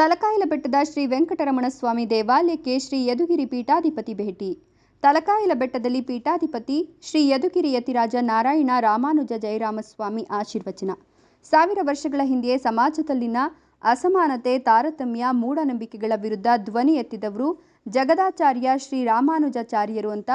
ತಲಕಾಯಲ ಬೆಟ್ಟದ ಶ್ರೀ ವೆಂಕಟರಮಣ ಸ್ವಾಮಿ ದೇವಾಲಯಕ್ಕೆ ಶ್ರೀ ಯದುಗಿರಿ ಪೀಠಾಧಿಪತಿ ಭೇಟಿ. ತಲಕಾಯಲ ಬೆಟ್ಟದಲ್ಲಿ ಪೀಠಾಧಿಪತಿ ಶ್ರೀ ಯದುಗಿರಿ ಯತಿರಾಜ ನಾರಾಯಣ ರಾಮಾನುಜ ಜಯರಾಮಸ್ವಾಮಿ ಆಶೀರ್ವಚನ. ಸಾವಿರ ವರ್ಷಗಳ ಹಿಂದೆಯೇ ಸಮಾಜದಲ್ಲಿನ ಅಸಮಾನತೆ, ತಾರತಮ್ಯ, ಮೂಢನಂಬಿಕೆಗಳ ವಿರುದ್ಧ ಧ್ವನಿ ಎತ್ತಿದವರು ಜಗದಾಚಾರ್ಯ ಶ್ರೀ ರಾಮಾನುಜಾಚಾರ್ಯರು ಅಂತ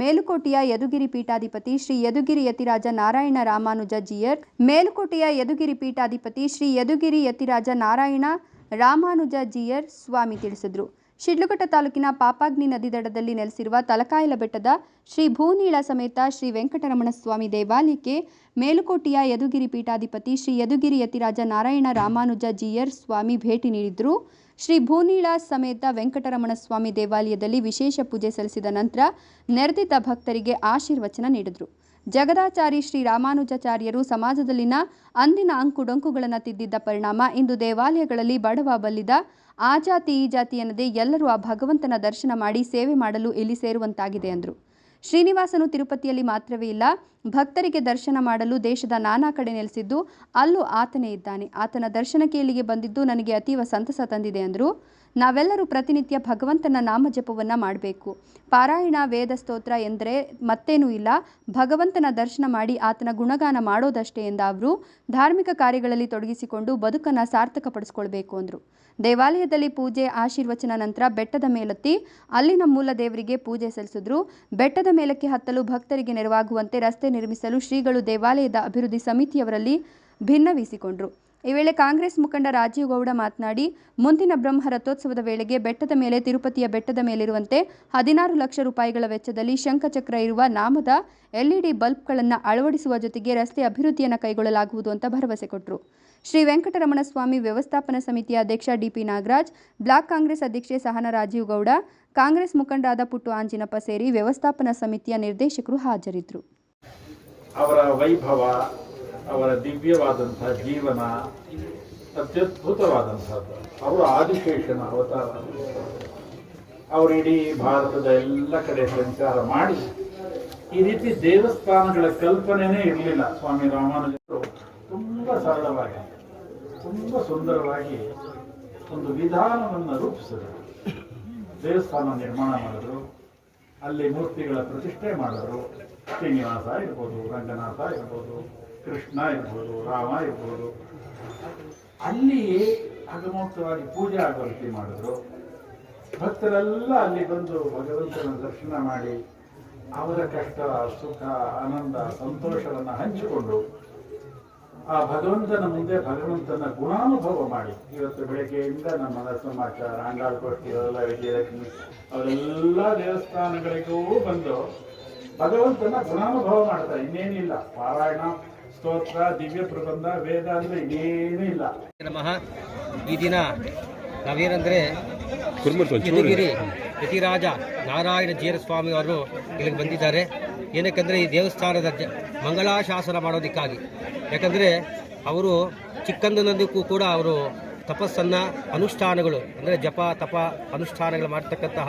ಮೇಲುಕೋಟೆಯ ಯದುಗಿರಿ ಪೀಠಾಧಿಪತಿ ಶ್ರೀ ಯದುಗಿರಿ ಯತಿರಾಜ ನಾರಾಯಣ ರಾಮಾನುಜ ಜಿಯರ್, ಮೇಲುಕೋಟೆಯ ಯದುಗಿರಿ ಪೀಠಾಧಿಪತಿ ಶ್ರೀ ಯದುಗಿರಿ ಯತಿರಾಜ ನಾರಾಯಣ ರಾಮಾನುಜ ಜಿಯರ್ ಸ್ವಾಮಿ ತಿಳಿಸಿದರು. ಶಿಡ್ಲಘಟ್ಟ ತಾಲೂಕಿನ ಪಾಪಾಗ್ನಿ ನದಿ ದಡದಲ್ಲಿ ನೆಲೆಸಿರುವ ತಲಕಾಯಲ ಬೆಟ್ಟದ ಶ್ರೀ ಭೂನೀಳ ಸಮೇತ ಶ್ರೀ ವೆಂಕಟರಮಣ ಸ್ವಾಮಿ ದೇವಾಲಯಕ್ಕೆ ಮೇಲುಕೋಟೆಯ ಯದುಗಿರಿ ಪೀಠಾಧಿಪತಿ ಶ್ರೀ ಯದುಗಿರಿ ಯತಿರಾಜ ನಾರಾಯಣ ರಾಮಾನುಜ ಜಿಯರ್ ಸ್ವಾಮಿ ಭೇಟಿ ನೀಡಿದ್ರು. ಶ್ರೀ ಭೂನೀಳ ಸಮೇತ ವೆಂಕಟರಮಣ ಸ್ವಾಮಿ ದೇವಾಲಯದಲ್ಲಿ ವಿಶೇಷ ಪೂಜೆ ಸಲ್ಲಿಸಿದ ನಂತರ ನೆರೆದಿದ್ದ ಭಕ್ತರಿಗೆ ಆಶೀರ್ವಚನ ನೀಡಿದರು. ಜಗದಾಚಾರಿ ಶ್ರೀ ರಾಮಾನುಜಾಚಾರ್ಯರು ಸಮಾಜದಲ್ಲಿನ ಅಂದಿನ ಅಂಕುಡೊಂಕುಗಳನ್ನು ತಿದ್ದಿದ್ದ ಪರಿಣಾಮ ಇಂದು ದೇವಾಲಯಗಳಲ್ಲಿ ಬಡವ ಬಲ್ಲಿದ ಆ ಜಾತಿ, ಈ ಜಾತಿ ಎನ್ನದೇ ಎಲ್ಲರೂ ಆ ಭಗವಂತನ ದರ್ಶನ ಮಾಡಿ ಸೇವೆ ಮಾಡಲು ಇಲ್ಲಿ ಸೇರುವಂತಾಗಿದೆ ಅಂದರು. ಶ್ರೀನಿವಾಸನು ತಿರುಪತಿಯಲ್ಲಿ ಮಾತ್ರವೇ ಇಲ್ಲ ಭಕ್ತರಿಗೆ ದರ್ಶನ ಮಾಡಲು ದೇಶದ ನಾನಾ ಕಡೆ ನೆಲೆಸಿದ್ದು, ಅಲ್ಲೂ ಆತನೇ ಇದ್ದಾನೆ. ಆತನ ದರ್ಶನಕ್ಕೆ ಇಲ್ಲಿಗೆ ಬಂದಿದ್ದು ನನಗೆ ಅತೀವ ಸಂತಸ ತಂದಿದೆ ಅಂದರು. ನಾವೆಲ್ಲರೂ ಪ್ರತಿನಿತ್ಯ ಭಗವಂತನ ನಾಮ ಜಪವನ್ನು ಮಾಡಬೇಕು. ಪಾರಾಯಣ, ವೇದ ಸ್ತೋತ್ರ ಎಂದರೆ ಮತ್ತೇನೂ ಇಲ್ಲ. ಭಗವಂತನ ದರ್ಶನ ಮಾಡಿ ಆತನ ಗುಣಗಾನ ಮಾಡೋದಷ್ಟೇ ಎಂದ ಅವರು ಧಾರ್ಮಿಕ ಕಾರ್ಯಗಳಲ್ಲಿ ತೊಡಗಿಸಿಕೊಂಡು ಬದುಕನ್ನು ಸಾರ್ಥಕಪಡಿಸ್ಕೊಳ್ಬೇಕು ಅಂದರು. ದೇವಾಲಯದಲ್ಲಿ ಪೂಜೆ, ಆಶೀರ್ವಚನ ನಂತರ ಬೆಟ್ಟದ ಮೇಲತ್ತಿ, ಅಲ್ಲಿನ ಮೂಲ ದೇವರಿಗೆ ಪೂಜೆ ಸಲ್ಲಿಸಿದ್ರು. ಬೆಟ್ಟದ ಮೇಲಕ್ಕೆ ಹತ್ತಲು ಭಕ್ತರಿಗೆ ನೆರವಾಗುವಂತೆ ರಸ್ತೆ ನಿರ್ಮಿಸಲು ಶ್ರೀಗಳು ದೇವಾಲಯದ ಅಭಿವೃದ್ಧಿ ಸಮಿತಿಯವರಲ್ಲಿ ಭಿನ್ನವಿಸಿಕೊಂಡ್ರು. ಈ ವೇಳೆ ಕಾಂಗ್ರೆಸ್ ಮುಖಂಡ ರಾಜೀವ್ ಗೌಡ ಮಾತನಾಡಿ, ಮುಂದಿನ ಬ್ರಹ್ಮ ರಥೋತ್ಸವದ ವೇಳೆಗೆ ಬೆಟ್ಟದ ಮೇಲೆ ತಿರುಪತಿಯ ಬೆಟ್ಟದ ಮೇಲಿರುವಂತೆ ಹದಿನಾರು ಲಕ್ಷ ರೂಪಾಯಿಗಳ ವೆಚ್ಚದಲ್ಲಿ ಶಂಖಚಕ್ರ ಇರುವ ನಾಮದ ಎಲ್ಇಡಿ ಬಲ್ಬ್ಗಳನ್ನು ಅಳವಡಿಸುವ ಜೊತೆಗೆ ರಸ್ತೆ ಅಭಿವೃದ್ಧಿಯನ್ನು ಕೈಗೊಳ್ಳಲಾಗುವುದು ಅಂತ ಭರವಸೆ ಕೊಟ್ಟರು ಶ್ರೀ ವೆಂಕಟರಮಣ ಸ್ವಾಮಿ ವ್ಯವಸ್ಥಾಪನಾ ಸಮಿತಿಯ ಅಧ್ಯಕ್ಷ ಡಿಪಿ ನಾಗರಾಜ್, ಬ್ಲಾಕ್ ಕಾಂಗ್ರೆಸ್ ಅಧ್ಯಕ್ಷೆ ಸಹನ ರಾಜೀವ್ ಗೌಡ, ಕಾಂಗ್ರೆಸ್ ಮುಖಂಡರಾದ ಪುಟ್ಟು ಆಂಜಿನಪ್ಪ ಸೇರಿ ವ್ಯವಸ್ಥಾಪನಾ ಸಮಿತಿಯ ನಿರ್ದೇಶಕರು ಹಾಜರಿದ್ದರು ಅವರ ವೈಭವ, ಅವರ ದಿವ್ಯವಾದಂಥ ಜೀವನ, ಅತ್ಯದ್ಭುತವಾದಂಥದ್ದು. ಅವರು ಆದಿಶೇಷನ ಅವತಾರ. ಅವರು ಇಡೀ ಭಾರತದ ಎಲ್ಲ ಕಡೆ ಸಂಚಾರ ಮಾಡಿ, ಈ ರೀತಿ ದೇವಸ್ಥಾನಗಳ ಕಲ್ಪನೆನೇ ಇರಲಿಲ್ಲ. ಸ್ವಾಮಿ ರಾಮಾನುಜರು. ತುಂಬ ಸರಳವಾಗಿ, ತುಂಬ ಸುಂದರವಾಗಿ ಒಂದು ವಿಧಾನವನ್ನು ರೂಪಿಸಿದರು. ದೇವಸ್ಥಾನ ನಿರ್ಮಾಣ ಮಾಡಿದ್ರು. ಅಲ್ಲಿ ಮೂರ್ತಿಗಳ ಪ್ರತಿಷ್ಠೆ ಮಾಡಿದ್ರು. ಶ್ರೀನಿವಾಸ ಇರ್ಬೋದು, ರಂಗನಾಥ ಇರ್ಬೋದು, ಕೃಷ್ಣ ಇರ್ಬೋದು, ರಾಮ ಇರ್ಬೋದು. ಅಲ್ಲಿ ಅಗಮೋಕ್ತವಾಗಿ ಪೂಜೆ ಆಗೋ ರೀತಿ ಮಾಡಿದ್ರು. ಭಕ್ತರೆಲ್ಲ ಅಲ್ಲಿ ಬಂದು ಭಗವಂತನ ದರ್ಶನ ಮಾಡಿ ಅವರ ಕಷ್ಟ, ಸುಖ, ಆನಂದ ಸಂತೋಷವನ್ನು ಹಂಚಿಕೊಂಡು ಆ ಭಗವಂತನ ಮುಂದೆ ಭಗವಂತನ ಗುಣಾನುಭವ ಮಾಡಿ. ಇವತ್ತು ಬೆಳಗ್ಗೆಯಿಂದ ನಮ್ಮ ಸಮಾಚಾರ ಅಂಗಾಳಗೋಷ್ಠಿ ಅವರೆಲ್ಲ ವಿಜಯಲಕ್ಷ್ಮಿ ಅವರೆಲ್ಲ ದೇವಸ್ಥಾನಗಳಿಗೂ ಬಂದು ಭಗವಂತನ ಗುಣಾನುಭವ ಮಾಡ್ತಾರೆ. ಇನ್ನೇನಿಲ್ಲ. ಪಾರಾಯಣ ಸ್ತೋತ್ರ ದಿವ್ಯ ಪ್ರಬಂಧ ವೇದ ಅಂದ್ರೆ ಇನ್ನೇನೂ ಇಲ್ಲ. ನಮಃ. ಈ ದಿನ ನಾವೇನಂದ್ರೆ ಯತಿರಾಜ ನಾರಾಯಣ ಜೀರ ಸ್ವಾಮಿ ಅವರು ಇಲ್ಲಿಗೆ ಬಂದಿದ್ದಾರೆ. ಏನಕ್ಕೆಂದರೆ ಈ ದೇವಸ್ಥಾನದ ಜ- ಮಂಗಳಾಶಾಸನ ಮಾಡೋದಕ್ಕಾಗಿ. ಯಾಕಂದರೆ ಅವರು ಚಿಕ್ಕಂದಿನದಕ್ಕೂ ಕೂಡ ಅವರು ತಪಸ್ಸನ್ನು ಅನುಷ್ಠಾನಗಳು ಅಂದರೆ ಜಪ ತಪ ಅನುಷ್ಠಾನಗಳು ಮಾಡ್ತಕ್ಕಂತಹ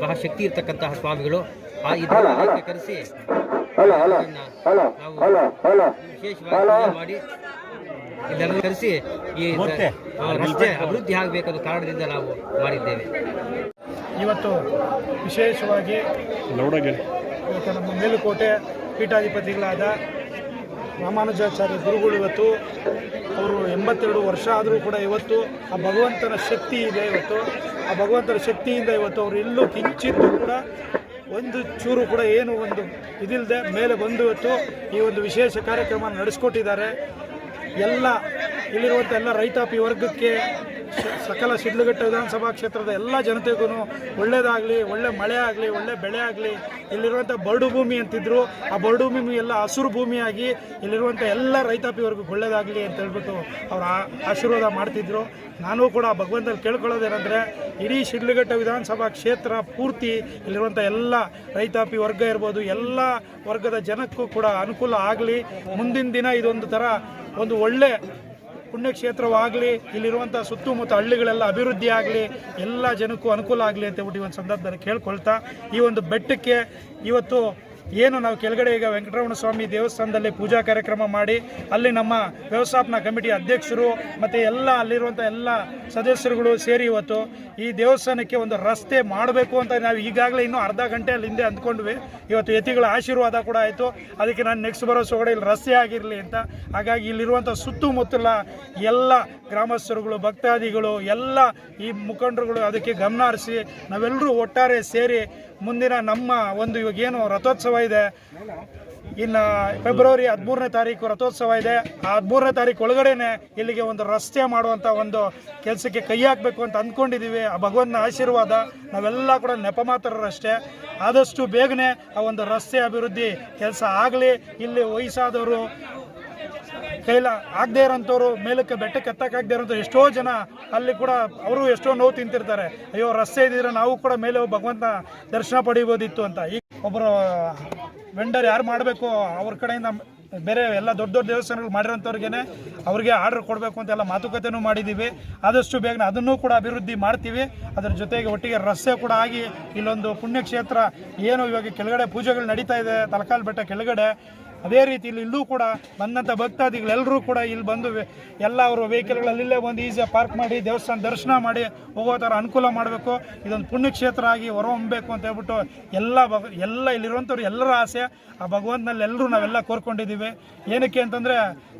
ಬಹಳ ಶಕ್ತಿ ಇರ್ತಕ್ಕಂತಹ ಸ್ವಾಮಿಗಳು ಆ ಇದನ್ನು ಕರೆಸಿ ನಾವು ವಿಶೇಷವಾಗಿ ಮಾಡಿ ಇದನ್ನು ಕರೆಸಿ ಈ ಆ, ರಸ್ತೆ ಅಭಿವೃದ್ಧಿ ಆಗಬೇಕಾದ ಕಾರಣದಿಂದ ನಾವು ಮಾಡಿದ್ದೇವೆ. ಇವತ್ತು ವಿಶೇಷವಾಗಿ ಇವತ್ತು ನಮ್ಮ ಮೇಲುಕೋಟೆ ಪೀಠಾಧಿಪತಿಗಳಾದ ರಾಮಾನುಜಾಚಾರ್ಯ ಗುರುಗಳು ಇವತ್ತು, ಅವರು ಎಂಬತ್ತೆರಡು ವರ್ಷ ಆದರೂ ಕೂಡ ಇವತ್ತು ಆ ಭಗವಂತನ ಶಕ್ತಿ ಇದೆ ಇವತ್ತು. ಆ ಭಗವಂತನ ಶಕ್ತಿಯಿಂದ ಇವತ್ತು ಅವರು ಎಲ್ಲೂ ಕಿಂಚಿತ್ತು ಕೂಡ ಒಂದು ಚೂರು ಕೂಡ ಏನು ಒಂದು ಇದಿಲ್ಲದೆ ಮೇಲೆ ಬಂದು ಇವತ್ತು ಈ ಒಂದು ವಿಶೇಷ ಕಾರ್ಯಕ್ರಮ ನಡೆಸ್ಕೊಟ್ಟಿದ್ದಾರೆ. ಎಲ್ಲ ಇಲ್ಲಿರುವಂಥ ಎಲ್ಲ ರೈತಾಪಿ ವರ್ಗಕ್ಕೆ ಸಕಲ ಶಿಡ್ಲಘಟ್ಟ ವಿಧಾನಸಭಾ ಕ್ಷೇತ್ರದ ಎಲ್ಲ ಜನತೆಗೂ ಒಳ್ಳೇದಾಗಲಿ, ಒಳ್ಳೆ ಮಳೆ ಆಗಲಿ, ಒಳ್ಳೆ ಬೆಳೆ ಆಗಲಿ, ಇಲ್ಲಿರುವಂಥ ಬರಡು ಭೂಮಿ ಅಂತಿದ್ರು, ಆ ಬರಡು ಭೂಮಿ ಎಲ್ಲ ಹಸಿರು ಭೂಮಿಯಾಗಿ ಇಲ್ಲಿರುವಂಥ ಎಲ್ಲ ರೈತಾಪಿ ವರ್ಗಕ್ಕೆ ಒಳ್ಳೇದಾಗಲಿ ಅಂತ ಹೇಳ್ಬಿಟ್ಟು ಅವರು ಆಶೀರ್ವಾದ ಮಾಡ್ತಿದ್ರು. ನಾನು ಕೂಡ ಭಗವಂತನ ಕೇಳ್ಕೊಳ್ಳೋದೇನೆಂದರೆ, ಇಡೀ ಶಿಡ್ಲಘಟ್ಟ ವಿಧಾನಸಭಾ ಕ್ಷೇತ್ರ ಪೂರ್ತಿ ಇಲ್ಲಿರುವಂಥ ಎಲ್ಲ ರೈತಾಪಿ ವರ್ಗ ಇರ್ಬೋದು, ಎಲ್ಲ ವರ್ಗದ ಜನಕ್ಕೂ ಕೂಡ ಅನುಕೂಲ ಆಗಲಿ. ಮುಂದಿನ ದಿನ ಇದೊಂದು ಥರ ಒಂದು ಒಳ್ಳೆ ಪುಣ್ಯಕ್ಷೇತ್ರವಾಗಲಿ, ಇಲ್ಲಿರುವಂಥ ಸುತ್ತಮುತ್ತ ಹಳ್ಳಿಗಳೆಲ್ಲ ಅಭಿವೃದ್ಧಿ ಆಗಲಿ ಎಲ್ಲ ಜನಕ್ಕೂ ಅನುಕೂಲ ಆಗಲಿ ಅಂತ ಹೇಳ್ಬಿಟ್ಟು ಈ ಒಂದು ಸಂದರ್ಭದಲ್ಲಿ ಕೇಳ್ಕೊಳ್ತಾ ಈ ಒಂದು ಬೆಟ್ಟಕ್ಕೆ ಇವತ್ತು ಏನು ನಾವು ಕೆಳಗಡೆ ಈಗ ವೆಂಕಟರಮಣ ಸ್ವಾಮಿ ದೇವಸ್ಥಾನದಲ್ಲಿ ಪೂಜಾ ಕಾರ್ಯಕ್ರಮ ಮಾಡಿ, ಅಲ್ಲಿ ನಮ್ಮ ವ್ಯವಸ್ಥಾಪನಾ ಕಮಿಟಿ ಅಧ್ಯಕ್ಷರು ಮತ್ತು ಎಲ್ಲ ಅಲ್ಲಿರುವಂಥ ಎಲ್ಲ ಸದಸ್ಯರುಗಳು ಸೇರಿ ಇವತ್ತು ಈ ದೇವಸ್ಥಾನಕ್ಕೆ ಒಂದು ರಸ್ತೆ ಮಾಡಬೇಕು ಅಂತ ನಾವು ಈಗಾಗಲೇ ಇನ್ನೂ ಅರ್ಧ ಗಂಟೆ ಅಲ್ಲಿ ಹಿಂದೆ ಅಂದ್ಕೊಂಡ್ವಿ. ಇವತ್ತು ಯತಿಗಳ ಆಶೀರ್ವಾದ ಕೂಡ ಆಯಿತು. ಅದಕ್ಕೆ ನಾನು ನೆಕ್ಸ್ಟ್ ಬರೋ ಸೊಗಡೆ ಇಲ್ಲಿ ರಸ್ತೆ ಆಗಿರಲಿ ಅಂತ. ಹಾಗಾಗಿ ಇಲ್ಲಿರುವಂಥ ಸುತ್ತಮುತ್ತಲ ಎಲ್ಲ ಗ್ರಾಮಸ್ಥರುಗಳು, ಭಕ್ತಾದಿಗಳು, ಎಲ್ಲ ಈ ಮುಖಂಡರುಗಳು ಅದಕ್ಕೆ ಗಮನ ಹರಿಸಿ ನಾವೆಲ್ಲರೂ ಒಟ್ಟಾರೆ ಸೇರಿ ಮುಂದಿನ ನಮ್ಮ ಒಂದು ಇವಾಗ ಏನು ರಥೋತ್ಸವ ಇದೆ. ಇನ್ನ ಫೆಬ್ರವರಿ ಹದಿಮೂರನೇ ತಾರೀಕು ರಥೋತ್ಸವ ಇದೆ. ಆ ಹದಿಮೂರನೇ ತಾರೀಕು ಒಳಗಡೆನೆ ಇಲ್ಲಿಗೆ ಒಂದು ರಸ್ತೆ ಮಾಡುವಂತ ಒಂದು ಕೆಲಸಕ್ಕೆ ಕೈ ಹಾಕಬೇಕು ಅಂತ ಅಂದ್ಕೊಂಡಿದೀವಿ. ಆ ಭಗವಂತನ ಆಶೀರ್ವಾದ ನಾವೆಲ್ಲ ಕೂಡ ನೆಪ ಮಾತ್ರರಷ್ಟೇ ಆದಷ್ಟು ಬೇಗನೆ ಆ ಒಂದು ರಸ್ತೆ ಅಭಿವೃದ್ಧಿ ಕೆಲಸ ಆಗಲಿ. ಇಲ್ಲಿ ವಯಸ್ಸಾದವರು ಕೈಲ ಆಗದೇ ಇರೋಂಥವ್ರು, ಮೇಲಕ್ಕೆ ಬೆಟ್ಟಕ್ಕೆ ಎತ್ತಕ್ಕಾಗದೇ ಇರೋಂಥ ಎಷ್ಟೋ ಜನ ಅಲ್ಲಿ ಕೂಡ ಅವರು ಎಷ್ಟೋ ನೋವು ತಿಂತಿರ್ತಾರೆ. ಅಯ್ಯೋ, ರಸ್ತೆ ಇದ್ದಿದ್ರೆ ನಾವು ಕೂಡ ಮೇಲೆ ಭಗವಂತನ ಭಗವಂತ ದರ್ಶನ ಪಡಿಬೋದಿತ್ತು ಅಂತ. ಒಬ್ಬರು ವೆಂಡರ್ ಯಾರು ಮಾಡಬೇಕು, ಅವ್ರ ಕಡೆಯಿಂದ ಬೇರೆ ಎಲ್ಲ ದೊಡ್ಡ ದೊಡ್ಡ ದೇವಸ್ಥಾನಗಳು ಮಾಡಿರೋಂಥವ್ರಿಗೇನೆ ಅವ್ರಿಗೆ ಆರ್ಡರ್ ಕೊಡಬೇಕು ಅಂತ ಎಲ್ಲ ಮಾತುಕತೆನೂ ಮಾಡಿದ್ದೀವಿ. ಆದಷ್ಟು ಬೇಗನೆ ಅದನ್ನೂ ಕೂಡ ಅಭಿವೃದ್ಧಿ ಮಾಡ್ತೀವಿ. ಅದರ ಜೊತೆಗೆ ಒಟ್ಟಿಗೆ ರಸ್ತೆ ಕೂಡ ಆಗಿ ಇಲ್ಲೊಂದು ಪುಣ್ಯಕ್ಷೇತ್ರ, ಏನು ಇವಾಗ ಕೆಳಗಡೆ ಪೂಜೆಗಳು ನಡೀತಾ ಇದೆ, ತಲಕಾಲ್ ಬೆಟ್ಟ ಕೆಳಗಡೆ. ಅದೇ ರೀತಿ ಇಲ್ಲಿ ಕೂಡ ಬಂದಂಥ ಭಕ್ತಾದಿಗಳೆಲ್ಲರೂ ಕೂಡ ಇಲ್ಲಿ ಬಂದು ಎಲ್ಲ ಅವರು ವೆಹಿಕಲ್ಗಳಲ್ಲಿ ಇಲ್ಲೇ ಬಂದು ಈಸಿಯಾಗಿ ಪಾರ್ಕ್ ಮಾಡಿ, ದೇವಸ್ಥಾನ ದರ್ಶನ ಮಾಡಿ ಹೋಗೋ ಥರ ಅನುಕೂಲ ಮಾಡಬೇಕು. ಇದೊಂದು ಪುಣ್ಯಕ್ಷೇತ್ರ ಆಗಿ ಹೊರಹೊಮ್ಮಬೇಕು ಅಂತ ಹೇಳ್ಬಿಟ್ಟು ಎಲ್ಲ ಭಗ ಎಲ್ಲ ಇಲ್ಲಿರುವಂಥವ್ರು ಎಲ್ಲರ ಆಸೆ. ಆ ಭಗವಂತನಲ್ಲಿ ಎಲ್ಲರೂ ನಾವೆಲ್ಲ ಕೋರ್ಕೊಂಡಿದ್ದೀವಿ. ಏನಕ್ಕೆ ಅಂತಂದರೆ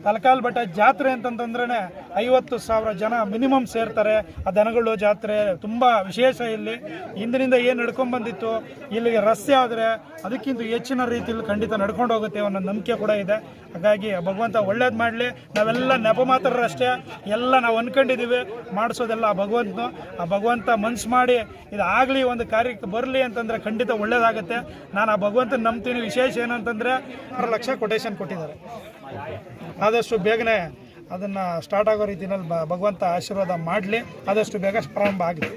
ತಲಕಾಲ್ ಬೆಟ್ಟ ಜಾತ್ರೆ ಅಂತಂತಂದ್ರೆ ಐವತ್ತು ಸಾವಿರ ಜನ ಮಿನಿಮಮ್ ಸೇರ್ತಾರೆ. ಆ ದನಗಳು ಜಾತ್ರೆ ತುಂಬ ವಿಶೇಷ ಇಲ್ಲಿ. ಹಿಂದಿನಿಂದ ಏನು ನಡ್ಕೊಂಡ್ಬಂದಿತ್ತು ಇಲ್ಲಿಗೆ ರಸ್ತೆ ಆದರೆ ಅದಕ್ಕಿಂತ ಹೆಚ್ಚಿನ ರೀತಿಯಲ್ಲಿ ಖಂಡಿತ ನಡ್ಕೊಂಡು ಹೋಗುತ್ತೆ ಅನ್ನೋ ನಂಬಿಕೆ ಕೂಡ ಇದೆ. ಹಾಗಾಗಿ ಭಗವಂತ ಒಳ್ಳೇದು ಮಾಡಲಿ. ನಾವೆಲ್ಲ ನೆಪ ಮಾತ್ರರಷ್ಟೇ ಎಲ್ಲ ನಾವು ಅಂದ್ಕೊಂಡಿದ್ದೀವಿ ಮಾಡಿಸೋದೆಲ್ಲ ಆ ಭಗವಂತನು. ಆ ಭಗವಂತ ಮನ್ಸು ಮಾಡಿ ಇದು ಆಗಲಿ, ಒಂದು ಕಾರ್ಯಕ್ಕೆ ಬರಲಿ ಅಂತಂದರೆ ಖಂಡಿತ ಒಳ್ಳೇದಾಗುತ್ತೆ. ನಾನು ಆ ಭಗವಂತನ ನಂಬ್ತೀನಿ. ವಿಶೇಷ ಏನಂತಂದರೆ ಆರು ಲಕ್ಷ ಕೊಟೇಶನ್ ಕೊಟ್ಟಿದ್ದಾರೆ. ಆದಷ್ಟು ಬೇಗನೆ ಅದನ್ನು ಸ್ಟಾರ್ಟ್ ಆಗೋ ರೀತಿಯಲ್ಲಿ ಭಗವಂತ ಆಶೀರ್ವಾದ ಮಾಡಲಿ. ಆದಷ್ಟು ಬೇಗ ಪ್ರಾರಂಭ ಆಗಲಿ